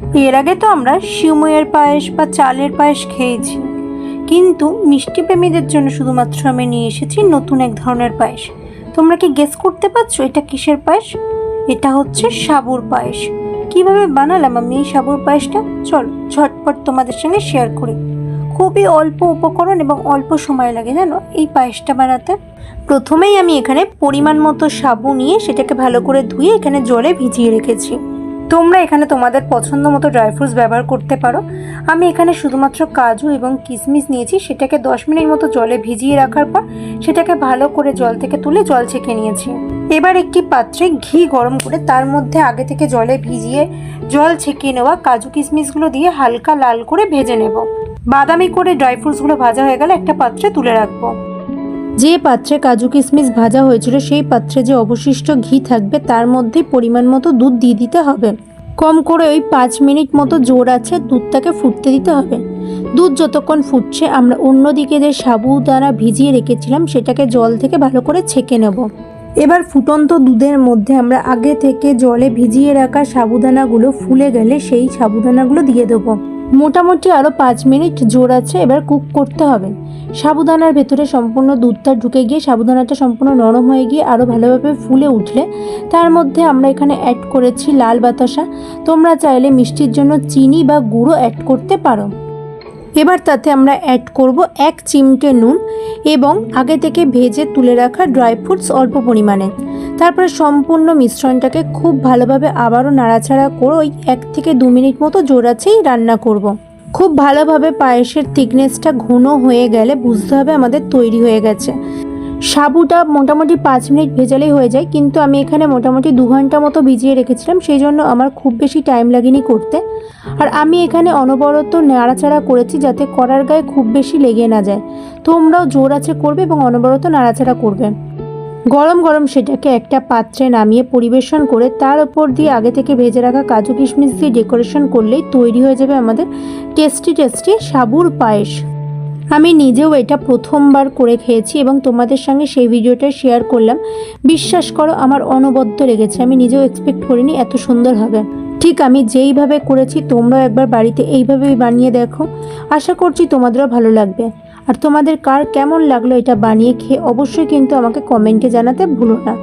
এর আগে তো আমরা সিমইয়ের পায়েস বা চালের পায়েস খেয়েছি। কিন্তু মিষ্টি প্রেমীদের জন্য শুধুমাত্র আমি নিয়ে এসেছি নতুন এক ধরনের পায়েস। তোমরা কি গেস করতে পারছ এটা কিসের পায়েস? এটা হচ্ছে সাবুর পায়েস। কীভাবে বানালাম আমি এই সাবুর পায়েসটা? চলো, ঝটপট তোমাদের সঙ্গে শেয়ার করি। খুবই অল্প উপকরণ এবং অল্প সময় লাগে, জানো, এই পায়েসটা বানাতে। প্রথমেই আমি এখানে পরিমাণ মতো সাবু নিয়ে সেটাকে ভালো করে ধুয়ে এখানে জলে ভিজিয়ে রেখেছি। তোমরা এখানে তোমাদের পছন্দ মতো ড্রাই ফ্রুটস ব্যবহার করতে পারো। আমি এখানে শুধুমাত্র কাজু এবং কিশমিশ নিয়েছি। সেটাকে দশ মিনিট মতো জলে ভিজিয়ে রাখার পর সেটাকে ভালো করে জল থেকে তুলে জল ছেঁকে নিয়েছি। এবার একটি পাত্রে ঘি গরম করে তার মধ্যে আগে থেকে জলে ভিজিয়ে জল ছেঁকে নেওয়া কাজু কিশমিশগুলো দিয়ে হালকা লাল করে ভেজে নেব। বাদামি করে ড্রাই ফ্রুটসগুলো ভাজা হয়ে গেলে একটা পাত্রে তুলে রাখব। যে পাত্রে কাজু কিশমিশ ভাজা হয়েছিল, সেই পাত্রে যে অবশিষ্ট ঘি থাকবে, তার মধ্যে পরিমাণ মতো দুধ দিয়ে দিতে হবে। কম করে ওই পাঁচ মিনিট মতো জোর আছে দুধটাকে ফুটতে দিতে হবে। দুধ যতক্ষণ ফুটছে, আমরা অন্যদিকে যে সাবুদানা ভিজিয়ে রেখেছিলাম, সেটাকে জল থেকে ভালো করে ছেঁকে নেব। এবার ফুটন্ত দুধের মধ্যে আমরা আগে থেকে জলে ভিজিয়ে রাখা সাবুদানাগুলো ফুলে গেলে সেই সাবুদানাগুলো দিয়ে দেবো। মোটামুটি আরও পাঁচ মিনিট জোর আছে, এবার কুক করতে হবে। সাবুদানার ভেতরে সম্পূর্ণ দুধটা ঢুকে গিয়ে, সাবুদানাটা সম্পূর্ণ নরম হয়ে গিয়ে আরও ভালোভাবে ফুলে উঠলে, তার মধ্যে আমরা এখানে অ্যাড করেছি লাল বাতাসা। তোমরা চাইলে মিষ্টির জন্য চিনি বা গুঁড়ো অ্যাড করতে পারো। এবার তাতে আমরা অ্যাড করব এক চিমটে নুন এবং আগে থেকে ভেজে তুলে রাখা ড্রাই ফ্রুটস অল্প পরিমাণে। তারপরে সম্পূর্ণ মিশ্রণটাকে খুব ভালোভাবে আবারও নাড়াচাড়া করে ওই এক থেকে দু মিনিট মতো জোরাছেই রান্না করব। খুব ভালোভাবে পায়েসের থিকনেসটা ঘন হয়ে গেলে বুঝতে হবে আমাদের তৈরি হয়ে গেছে। সাবুটা মোটামুটি পাঁচ মিনিট ভেজালেই হয়ে যায়, কিন্তু আমি এখানে মোটামুটি দু ঘণ্টা মতো ভিজিয়ে রেখেছিলাম, সেই জন্য আমার খুব বেশি টাইম লাগেনি করতে। আর আমি এখানে অনবরত নাড়াচাড়া করেছি যাতে কড়ার গায়ে খুব বেশি লেগে না যায়। তোমরাও জোর আছে করবে এবং অনবরত নাড়াচাড়া করবে। গরম গরম সেটাকে একটা পাত্রে নামিয়ে পরিবেশন করে তার ওপর দিয়ে আগে থেকে ভেজে রাখা কাজু কিশমিশ দিয়ে ডেকোরেশন করলেই তৈরি হয়ে যাবে আমাদের টেস্টি টেস্টি সাবুর পায়েস। আমি নিজেও এটা প্রথমবার করে খেয়েছি এবং তোমাদের সঙ্গে সেই ভিডিওটা শেয়ার করলাম। বিশ্বাস করো, আমার অনবদ্য লেগেছে। আমি নিজেও এক্সপেক্ট করিনি এত সুন্দর হবে। ঠিক আমি যেইভাবে করেছি, তোমরাও একবার বাড়িতে এইভাবেই বানিয়ে দেখো। আশা করছি তোমাদেরও ভালো লাগবে। আর তোমাদের কার কেমন লাগল এটা বানিয়ে খেয়ে অবশ্যই কিন্তু আমাকে কমেন্টে জানাতে ভুলো না।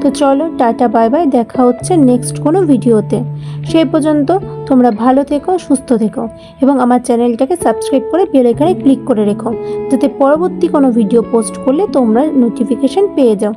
তো চলো, টাটা, বাই বাই, দেখা হচ্ছে নেক্সট কোনো ভিডিওতে। সেই পর্যন্ত তোমরা ভালো থেকো, সুস্থ থেকো এবং আমার চ্যানেলটাকে সাবস্ক্রাইব করে বেল আইকনে ক্লিক করে রেখো। যাতে পরবর্তী কোনো ভিডিও পোস্ট করলে তোমরা নোটিফিকেশন পেয়ে যাও।